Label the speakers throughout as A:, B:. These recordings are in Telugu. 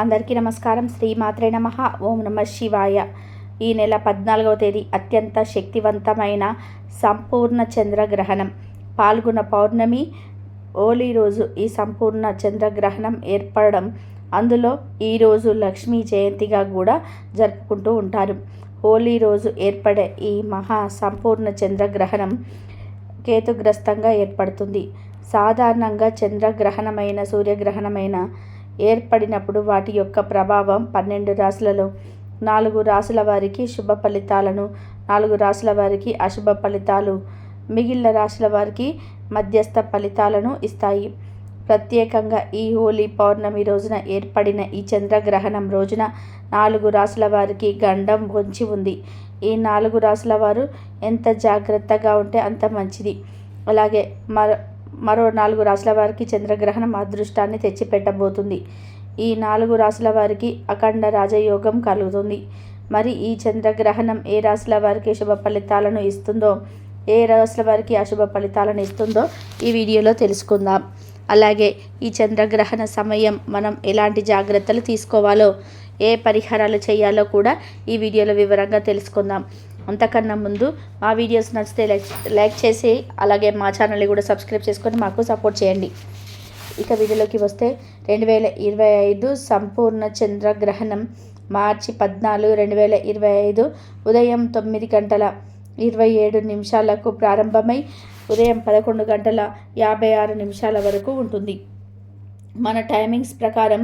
A: అందరికీ నమస్కారం. శ్రీమాత్రే నమ. ఓం నమ శివాయ. ఈ నెల పద్నాలుగవ తేదీ అత్యంత శక్తివంతమైన సంపూర్ణ చంద్రగ్రహణం. పాల్గొన పౌర్ణమి ఓలీ రోజు ఈ సంపూర్ణ చంద్రగ్రహణం ఏర్పడడం. అందులో ఈరోజు లక్ష్మీ జయంతిగా కూడా జరుపుకుంటూ ఉంటారు. హోలీ రోజు ఏర్పడే ఈ మహా సంపూర్ణ చంద్రగ్రహణం కేతుగ్రస్తంగా ఏర్పడుతుంది. సాధారణంగా చంద్రగ్రహణమైన సూర్యగ్రహణమైన ఏర్పడినప్పుడు వాటి యొక్క ప్రభావం పన్నెండు రాశులలో నాలుగు రాశుల వారికి శుభ ఫలితాలను నాలుగు రాసుల వారికి అశుభ ఫలితాలు మిగిలిన రాశుల వారికి మధ్యస్థ ఫలితాలను ఇస్తాయి. ప్రత్యేకంగా ఈ హోలీ పౌర్ణమి రోజున ఏర్పడిన ఈ చంద్రగ్రహణం రోజున నాలుగు రాశుల వారికి గండం వంచి ఉంది. ఈ నాలుగు రాసుల వారు ఎంత జాగ్రత్తగా ఉంటే అంత మంచిది. అలాగే మరో మరో నాలుగు రాశుల వారికి చంద్రగ్రహణం అదృష్టాన్ని తెచ్చిపెట్టబోతుంది. ఈ నాలుగు రాశుల వారికి అఖండ రాజయోగం కలుగుతుంది. మరి ఈ చంద్రగ్రహణం ఏ రాశుల వారికి శుభ ఫలితాలను ఇస్తుందో ఏ రాశుల వారికి అశుభ ఫలితాలను ఇస్తుందో ఈ వీడియోలో తెలుసుకుందాం. అలాగే ఈ చంద్రగ్రహణ సమయం మనం ఎలాంటి జాగ్రత్తలు తీసుకోవాలో ఏ పరిహారాలు చేయాలో కూడా ఈ వీడియోలో వివరంగా తెలుసుకుందాం. అంతకన్నా ముందు మా వీడియోస్ నచ్చితే లైక్ లైక్ చేసి అలాగే మా ఛానల్ని కూడా సబ్స్క్రైబ్ చేసుకొని మాకు సపోర్ట్ చేయండి. ఇక వీడియోలోకి వస్తే రెండు వేల ఇరవై ఐదు సంపూర్ణ చంద్రగ్రహణం మార్చి పద్నాలుగు రెండు వేల ఇరవై ఐదు ఉదయం తొమ్మిది గంటల ఇరవై ఏడు నిమిషాలకు ప్రారంభమై ఉదయం పదకొండు గంటల యాభై ఆరు నిమిషాల వరకు ఉంటుంది. మన టైమింగ్స్ ప్రకారం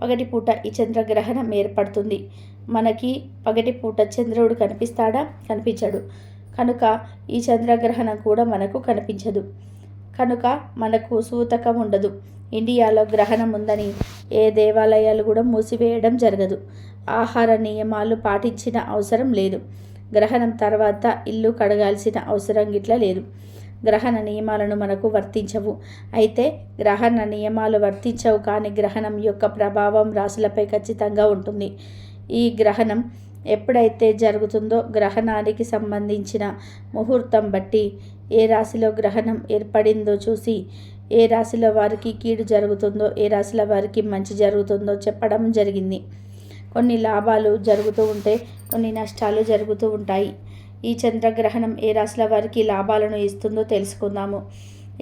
A: పగటిపూట ఈ చంద్రగ్రహణం ఏర్పడుతుంది. మనకి పగటిపూట చంద్రుడు కనిపిస్తాడా? కనిపించడు. కనుక ఈ చంద్రగ్రహణం కూడా మనకు కనిపించదు. కనుక మనకు సూతకం ఉండదు. ఇండియాలో గ్రహణం ఉందని ఏ దేవాలయాలు కూడా మూసివేయడం జరగదు. ఆహార నియమాలు పాటించిన అవసరం లేదు. గ్రహణం తర్వాత ఇల్లు కడగాల్సిన అవసరం గిట్ల లేదు. గ్రహణ నియమాలను మనకు వర్తించవు. అయితే గ్రహణ నియమాలు వర్తించవు కానీ గ్రహణం యొక్క ప్రభావం రాశులపై ఖచ్చితంగా ఉంటుంది. ఈ గ్రహణం ఎప్పుడైతే జరుగుతుందో గ్రహణానికి సంబంధించిన ముహూర్తం బట్టి ఏ రాశిలో గ్రహణం ఏర్పడిందో చూసి ఏ రాశిలో వారికి కీడు జరుగుతుందో ఏ రాశిల వారికి మంచి జరుగుతుందో చెప్పడం జరిగింది. కొన్ని లాభాలు జరుగుతూ ఉంటే కొన్ని నష్టాలు జరుగుతూ ఉంటాయి. ఈ చంద్రగ్రహణం ఏ రాశుల వారికి లాభాలను ఇస్తుందో తెలుసుకుందాము.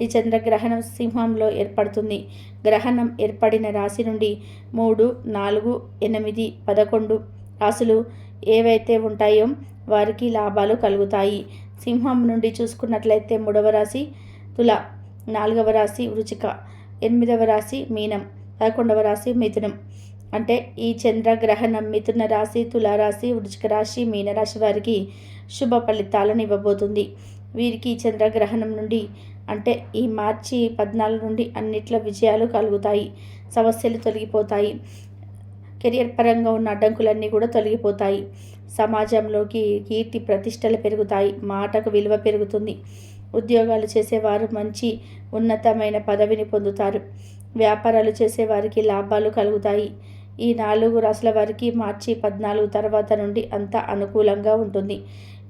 A: ఈ చంద్రగ్రహణం సింహంలో ఏర్పడుతుంది. గ్రహణం ఏర్పడిన రాశి నుండి మూడు నాలుగు ఎనిమిది పదకొండు రాశులు ఏవైతే ఉంటాయో వారికి లాభాలు కలుగుతాయి. సింహం నుండి చూసుకున్నట్లయితే మూడవ రాశి తుల నాలుగవ రాశి వృచిక ఎనిమిదవ రాశి మీనం పదకొండవ రాశి మిథునం. అంటే ఈ చంద్రగ్రహణం మిథున రాశి తులారాశి వృచిక రాశి మీనరాశి వారికి శుభ ఫలితాలను ఇవ్వబోతుంది. వీరికి చంద్రగ్రహణం నుండి అంటే ఈ మార్చి పద్నాలుగు నుండి అన్నిట్లో విజయాలు కలుగుతాయి. సమస్యలు తొలగిపోతాయి. కెరియర్ పరంగా ఉన్న అడ్డంకులన్నీ కూడా తొలగిపోతాయి. సమాజంలోకి కీర్తి ప్రతిష్టలు పెరుగుతాయి. మాటకు విలువ పెరుగుతుంది. ఉద్యోగాలు చేసేవారు మంచి ఉన్నతమైన పదవిని పొందుతారు. వ్యాపారాలు చేసేవారికి లాభాలు కలుగుతాయి. ఈ నాలుగు రాసుల వారికి మార్చి పద్నాలుగు తర్వాత నుండి అంత అనుకూలంగా ఉంటుంది.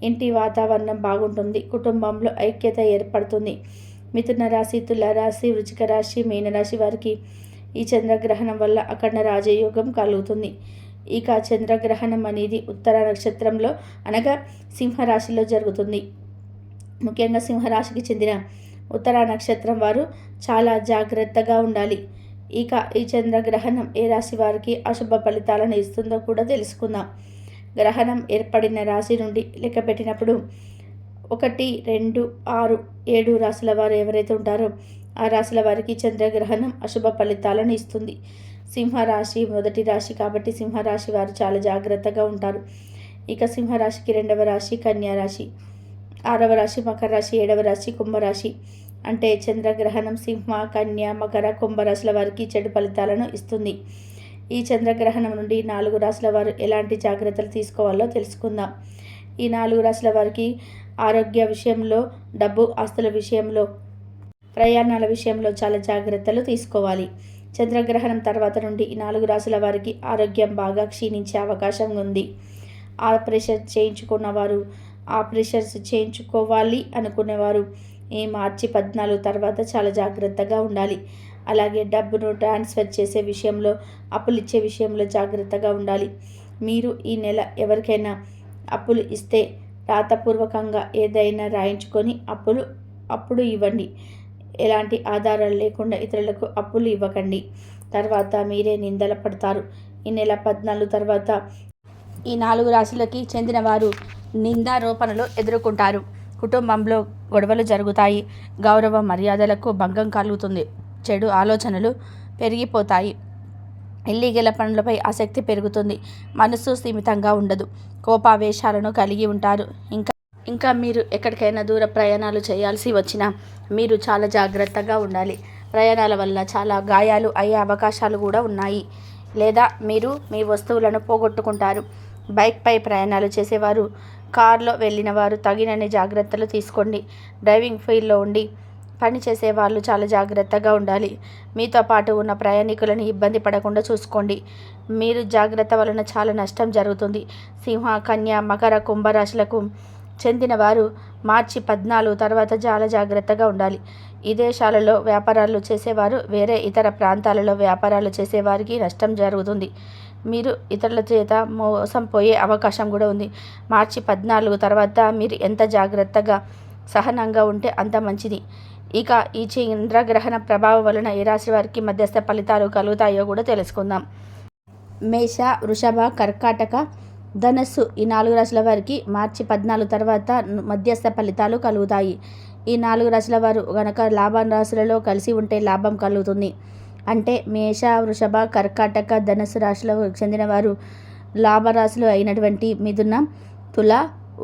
A: ఇంటి వాతావరణం బాగుంటుంది. కుటుంబంలో ఐక్యత ఏర్పడుతుంది. మిథున రాశి తులారాశి వృచిక రాశి మీనరాశి వారికి ఈ చంద్రగ్రహణం వల్ల అఖండ రాజయోగం కలుగుతుంది. ఇక చంద్రగ్రహణం అనేది ఉత్తర నక్షత్రంలో అనగా సింహరాశిలో జరుగుతుంది. ముఖ్యంగా సింహరాశికి చెందిన ఉత్తర నక్షత్రం వారు చాలా జాగ్రత్తగా ఉండాలి. ఇక ఈ చంద్రగ్రహణం ఏ రాశి వారికి అశుభ ఫలితాలను ఇస్తుందో కూడా తెలుసుకుందాం. గ్రహణం ఏర్పడిన రాశి నుండి లెక్క పెట్టినప్పుడు ఒకటి రెండు ఆరు ఏడు రాశుల వారు ఎవరైతే ఉంటారో ఆ రాశుల వారికి చంద్రగ్రహణం అశుభ ఫలితాలను ఇస్తుంది. సింహరాశి మొదటి రాశి కాబట్టి సింహరాశి వారు చాలా జాగ్రత్తగా ఉంటారు. ఇక సింహరాశికి రెండవ రాశి కన్యా రాశి. ఆరవ రాశి మకర రాశి ఏడవ రాశి కుంభరాశి అంటే చంద్రగ్రహణం సింహ కన్య మకర కుంభరాశుల వారికి చెడు ఫలితాలను ఇస్తుంది. ఈ చంద్రగ్రహణం నుండి నాలుగు రాశుల వారు ఎలాంటి జాగ్రత్తలు తీసుకోవాలో తెలుసుకుందాం. ఈ నాలుగు రాశుల వారికి ఆరోగ్య విషయంలో డబ్బు ఆస్తుల విషయంలో ప్రయాణాల విషయంలో చాలా జాగ్రత్తలు తీసుకోవాలి. చంద్రగ్రహణం తర్వాత నుండి ఈ నాలుగు రాశుల వారికి ఆరోగ్యం బాగా క్షీణించే అవకాశం ఉంది. ఆపరేషన్ చేయించుకున్నవారు ఆపరేషన్స్ చేయించుకోవాలి అనుకునేవారు ఈ మార్చి పద్నాలుగు తర్వాత చాలా జాగ్రత్తగా ఉండాలి. అలాగే డబ్బును ట్రాన్స్ఫర్ చేసే విషయంలో అప్పులు ఇచ్చే విషయంలో జాగ్రత్తగా ఉండాలి. మీరు ఈ నెల ఎవరికైనా అప్పులు ఇస్తే రాతపూర్వకంగా ఏదైనా రాయించుకొని అప్పులు అప్పుడు ఇవ్వండి. ఎలాంటి ఆధారాలు లేకుండా ఇతరులకు అప్పులు ఇవ్వకండి. తర్వాత మీరే నిందల పడతారు. ఈ నెల పద్నాలుగు తర్వాత ఈ నాలుగు రాశులకి చెందిన వారు నిందారోపణలు ఎదుర్కొంటారు. కుటుంబంలో గొడవలు జరుగుతాయి. గౌరవ మర్యాదలకు భంగం కలుగుతుంది. చెడు ఆలోచనలు పెరిగిపోతాయి. ఇల్లీగల పనులపై ఆసక్తి పెరుగుతుంది. మనసు సీమితంగా ఉండదు. కోపావేశాలను కలిగి ఉంటారు. ఇంకా ఇంకా మీరు ఎక్కడికైనా దూర ప్రయాణాలు చేయాల్సి వచ్చినా మీరు చాలా జాగ్రత్తగా ఉండాలి. ప్రయాణాల వల్ల చాలా గాయాలు అయ్యే అవకాశాలు కూడా ఉన్నాయి. లేదా మీరు మీ వస్తువులను పోగొట్టుకుంటారు. బైక్పై ప్రయాణాలు చేసేవారు కారులో వెళ్ళిన వారు తగినన్ని జాగ్రత్తలు తీసుకోండి. డ్రైవింగ్ ఫీల్డ్లో ఉండి పని చేసే వాళ్ళు చాలా జాగ్రత్తగా ఉండాలి. మీతో పాటు ఉన్న ప్రయాణికులను ఇబ్బంది పడకుండా చూసుకోండి. మీరు జాగ్రత్త వలన చాలా నష్టం జరుగుతుంది. సింహ కన్య మకర కుంభరాశులకు చెందిన వారు మార్చి పద్నాలుగు తర్వాత చాలా జాగ్రత్తగా ఉండాలి. విదేశాలలో వ్యాపారాలు చేసేవారు వేరే ఇతర ప్రాంతాలలో వ్యాపారాలు చేసేవారికి నష్టం జరుగుతుంది. మీరు ఇతరుల చేత మోసం పోయే అవకాశం కూడా ఉంది. మార్చి పద్నాలుగు తర్వాత మీరు ఎంత జాగ్రత్తగా సహనంగా ఉంటే అంత మంచిది. ఇక ఈ చంద్రగ్రహణ ప్రభావం వలన ఏ రాశి వారికి మధ్యస్థ ఫలితాలు కలుగుతాయో కూడా తెలుసుకుందాం. మేష వృషభ కర్కాటక ధనస్సు ఈ నాలుగు రాశుల వారికి మార్చి పద్నాలుగు తర్వాత మధ్యస్థ ఫలితాలు కలుగుతాయి. ఈ నాలుగు రాశుల వారు గనక లాభ రాశులలో కలిసి ఉంటే లాభం కలుగుతుంది. అంటే మేష వృషభ కర్కాటక ధనస్సు రాశులకు చెందిన వారు లాభరాశులు అయినటువంటి మిథున తుల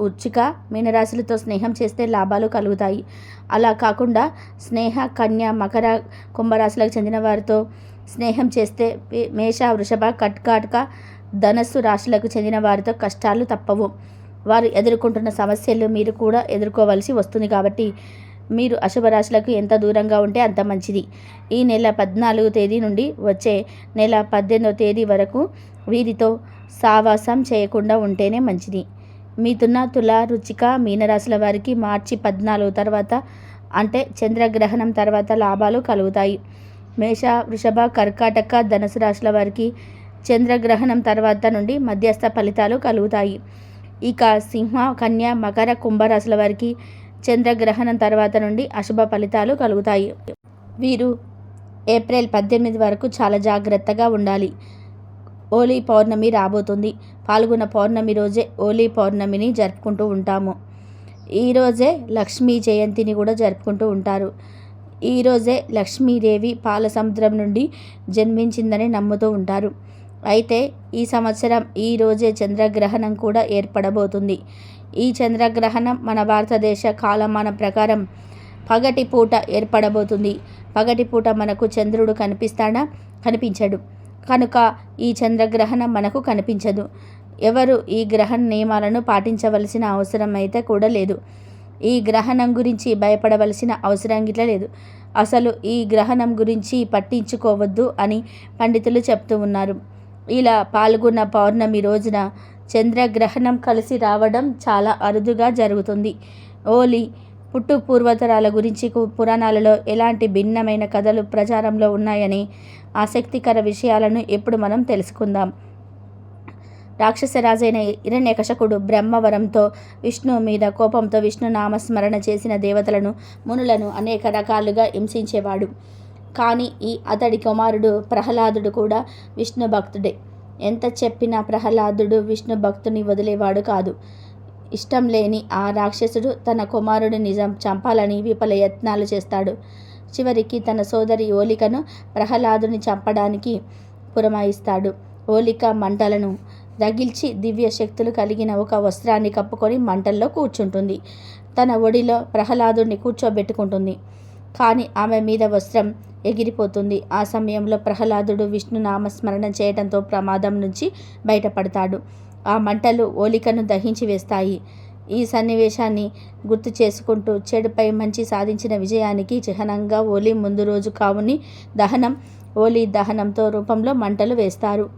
A: ఉచ్చిక మీనరాశులతో స్నేహం చేస్తే లాభాలు కలుగుతాయి. అలా కాకుండా స్నేహ కన్య మకర కుంభరాశులకు చెందిన వారితో స్నేహం చేస్తే మేష వృషభ కట్కాటక ధనస్సు రాశులకు చెందిన వారితో కష్టాలు తప్పవు. వారు ఎదుర్కొంటున్న సమస్యలు మీరు కూడా ఎదుర్కోవలసి వస్తుంది కాబట్టి మీరు అశుభ రాశులకు ఎంత దూరంగా ఉంటే అంత మంచిది. ఈ నెల పద్నాలుగు తేదీ నుండి వచ్చే నెల పద్దెనిమిదో తేదీ వరకు వీరితో సావాసం చేయకుండా ఉంటేనే మంచిది. మిథున తుల రుచిక మీనరాశుల వారికి మార్చి పద్నాలుగు తర్వాత అంటే చంద్రగ్రహణం తర్వాత లాభాలు కలుగుతాయి. మేష వృషభ కర్కాటక ధనుసు రాశుల వారికి చంద్రగ్రహణం తర్వాత నుండి మధ్యస్థ ఫలితాలు కలుగుతాయి. ఇక సింహ కన్య మకర కుంభరాశుల వారికి చంద్రగ్రహణం తర్వాత నుండి అశుభ ఫలితాలు కలుగుతాయి. వీరు ఏప్రిల్ పద్దెనిమిది వరకు చాలా జాగ్రత్తగా ఉండాలి. ఓలీ పౌర్ణమి రాబోతుంది. పాల్గొన్న పౌర్ణమి రోజే ఓలీ పౌర్ణమిని జరుపుకుంటూ ఉంటాము. ఈరోజే లక్ష్మీ జయంతిని కూడా జరుపుకుంటూ ఉంటారు. ఈరోజే లక్ష్మీదేవి పాల సముద్రం నుండి జన్మించిందని నమ్ముతూ ఉంటారు. అయితే ఈ సంవత్సరం ఈ రోజే చంద్రగ్రహణం కూడా ఏర్పడబోతుంది. ఈ చంద్రగ్రహణం మన భారతదేశ కాలమానం ప్రకారం పగటి పూట ఏర్పడబోతుంది. పగటి పూట మనకు చంద్రుడు కనిపిస్తాడా? కనిపించడు. కనుక ఈ చంద్రగ్రహణం మనకు కనిపించదు. ఎవరు ఈ గ్రహణ నియమాలను పాటించవలసిన అవసరం అయితే కూడా లేదు. ఈ గ్రహణం గురించి భయపడవలసిన అవసరం గిట్ల లేదు. అసలు ఈ గ్రహణం గురించి పట్టించుకోవద్దు అని పండితులు చెప్తూ ఉన్నారు. ఇలా పాల్గొన్న పౌర్ణమి రోజున చంద్రగ్రహణం కలిసి రావడం చాలా అరుదుగా జరుగుతుంది. ఓలీ పుట్టు పూర్వతరాల గురించి పురాణాలలో ఎలాంటి భిన్నమైన కథలు ప్రచారంలో ఉన్నాయని ఆసక్తికర విషయాలను ఇప్పుడు మనం తెలుసుకుందాం. రాక్షసరాజైన హిరణ్యకశకుడు బ్రహ్మవరంతో విష్ణు మీద కోపంతో విష్ణు నామస్మరణ చేసిన దేవతలను మునులను అనేక రకాలుగా హింసించేవాడు. కానీ ఈ అతడి కుమారుడు ప్రహ్లాదుడు కూడా విష్ణు భక్తుడే. ఎంత చెప్పినా ప్రహ్లాదుడు విష్ణు భక్తుని వదిలేవాడు కాదు. ఇష్టం లేని ఆ రాక్షసుడు తన కుమారుడు నిజం చంపాలని విఫల యత్నాలు చేస్తాడు. చివరికి తన సోదరి ఓలికను ప్రహ్లాదుని చంపడానికి పురమాయిస్తాడు. ఓలిక మంటలను రగిల్చి దివ్య శక్తులు కలిగిన ఒక వస్త్రాన్ని కప్పుకొని మంటల్లో కూర్చుంటుంది. తన ఒడిలో ప్రహ్లాదుని కూర్చోబెట్టుకుంటుంది. కానీ ఆమె మీద వస్త్రం ఎగిరిపోతుంది. ఆ సమయంలో ప్రహ్లాదుడు విష్ణు నామస్మరణ చేయడంతో ప్రమాదం నుంచి బయటపడతాడు. ఆ మంటలు ఓలికను దహించి వేస్తాయి. ఈ సన్నివేశాన్ని గుర్తు చేసుకుంటూ చెడుపై మంచి సాధించిన విజయానికి చిహ్నంగా ఓలీ ముందు రోజు కావుని దహనం ఓలీ దహనంతో రూపంలో మంటలు వేస్తారు.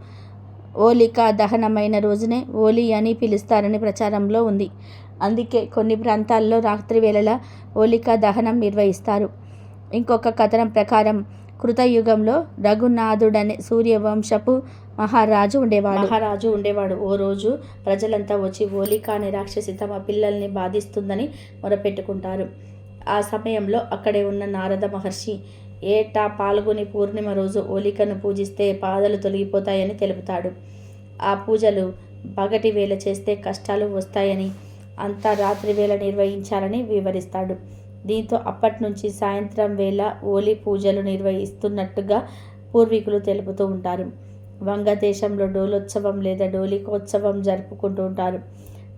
A: ఓలిక దహనమైన రోజునే ఓలీ అని పిలుస్తారని ప్రచారంలో ఉంది. అందుకే కొన్ని ప్రాంతాల్లో రాత్రి వేళల ఓలిక దహనం నిర్వహిస్తారు. ఇంకొక కథనం ప్రకారం కృతయుగంలో రఘునాథుడనే సూర్యవంశపు మహారాజు ఉండేవాడు. మహారాజు ఉండేవాడు. ఓ రోజు ప్రజలంతా వచ్చి ఓలిక అనే రాక్షసి తమ పిల్లల్ని బాధిస్తుందని మొరపెట్టుకుంటారు. ఆ సమయంలో అక్కడే ఉన్న నారద మహర్షి ఏటా పాల్గొని పూర్ణిమ రోజు ఓలికను పూజిస్తే బాధలు తొలగిపోతాయని తెలుపుతాడు. ఆ పూజలు పగటి వేళ చేస్తే కష్టాలు వస్తాయని అంతా రాత్రి వేళ నిర్వహించాలని వివరిస్తాడు. దీంతో అప్పటి నుంచి సాయంత్రం వేళ ఓలి పూజలు నిర్వహిస్తున్నట్టుగా పూర్వీకులు తెలుపుతూ ఉంటారు. వంగదేశంలో డోలోత్సవం లేదా డోలికోత్సవం జరుపుకుంటూ ఉంటారు.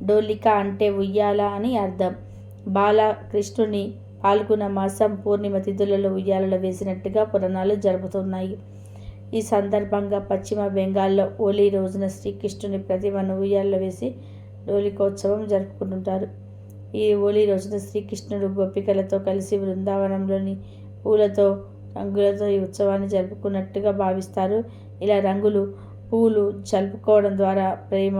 A: డోలిక అంటే ఉయ్యాల అని అర్థం. బాల కృష్ణుని పాల్గొన మాసం పూర్ణిమ తిథులలో ఉయ్యాలలో వేసినట్టుగా పురాణాలు జరుపుతున్నాయి. ఈ సందర్భంగా పశ్చిమ బెంగాల్లో హోలీ రోజున శ్రీకృష్ణుని ప్రతిమను ఉయ్యాలలో వేసి డోలికోత్సవం జరుపుకుంటుంటారు. ఈ హోలీ రోజున శ్రీకృష్ణుడు గోపికలతో కలిసి బృందావనంలోని పూలతో రంగులతో ఈ ఉత్సవాన్ని జరుపుకున్నట్టుగా భావిస్తారు. ఇలా రంగులు పూలు జరుపుకోవడం ద్వారా ప్రేమ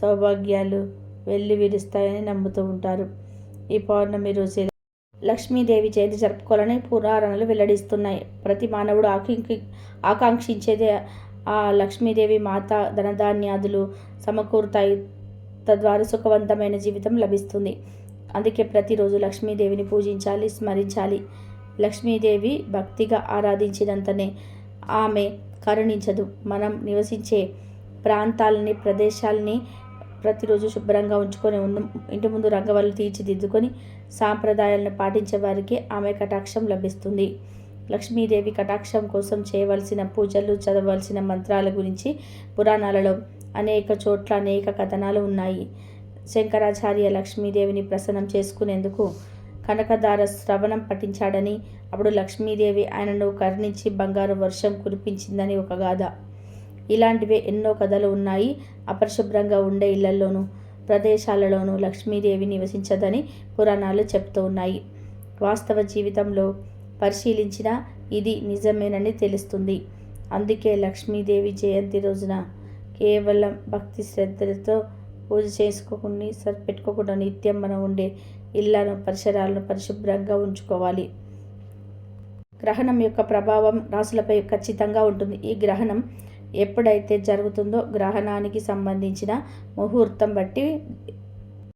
A: సౌభాగ్యాలు వెళ్ళి విరుస్తాయని నమ్ముతూ ఉంటారు. ఈ పౌర్ణమి రోజు లక్ష్మీదేవి జయంతి జరుపుకోవాలని పురాణాలు వెల్లడిస్తున్నాయి. ప్రతి మానవుడు ఆకాంక్షి ఆకాంక్షించేది ఆ లక్ష్మీదేవి మాత ధనధాన్యాదులు సమకూరుతాయి. తద్వారా సుఖవంతమైన జీవితం లభిస్తుంది. అందుకే ప్రతిరోజు లక్ష్మీదేవిని పూజించాలి స్మరించాలి. లక్ష్మీదేవి భక్తిగా ఆరాధించినంతనే ఆమె కరుణించదు. మనం నివసించే ప్రాంతాలని ప్రదేశాలని ప్రతిరోజు శుభ్రంగా ఉంచుకొని ఉన్న ఇంటి ముందు రంగవల్లు తీర్చిదిద్దుకొని సాంప్రదాయాలను పాటించే వారికి ఆమె కటాక్షం లభిస్తుంది. లక్ష్మీదేవి కటాక్షం కోసం చేయవలసిన పూజలు చదవలసిన మంత్రాల గురించి పురాణాలలో అనేక చోట్ల అనేక కథనాలు ఉన్నాయి. శంకరాచార్య లక్ష్మీదేవిని ప్రసన్నం చేసుకునేందుకు కనకదార శ్రవణం పఠించాడని అప్పుడు లక్ష్మీదేవి ఆయనను కరుణించి బంగారు వర్షం కురిపించిందని ఒక గాథ. ఇలాంటివే ఎన్నో కథలు ఉన్నాయి అపరిశుభ్రంగా ఉండే ఇళ్ళలోనూ ప్రదేశాలలోనూ లక్ష్మీదేవి నివసించదని పురాణాలు చెప్తూ ఉన్నాయి. వాస్తవ జీవితంలో పరిశీలించిన ఇది నిజమేనని తెలుస్తుంది. అందుకే లక్ష్మీదేవి జయంతి రోజున కేవలం భక్తి శ్రద్ధలతో పూజ చేసుకోకుండా సరిపెట్టుకోకుండా నిత్యం మనం ఉండే ఇళ్ళను పరిసరాలను పరిశుభ్రంగా ఉంచుకోవాలి. గ్రహణం యొక్క ప్రభావం రాసులపై ఖచ్చితంగా ఉంటుంది. ఈ గ్రహణం ఎప్పుడైతే జరుగుతుందో గ్రహణానికి సంబంధించిన ముహూర్తం బట్టి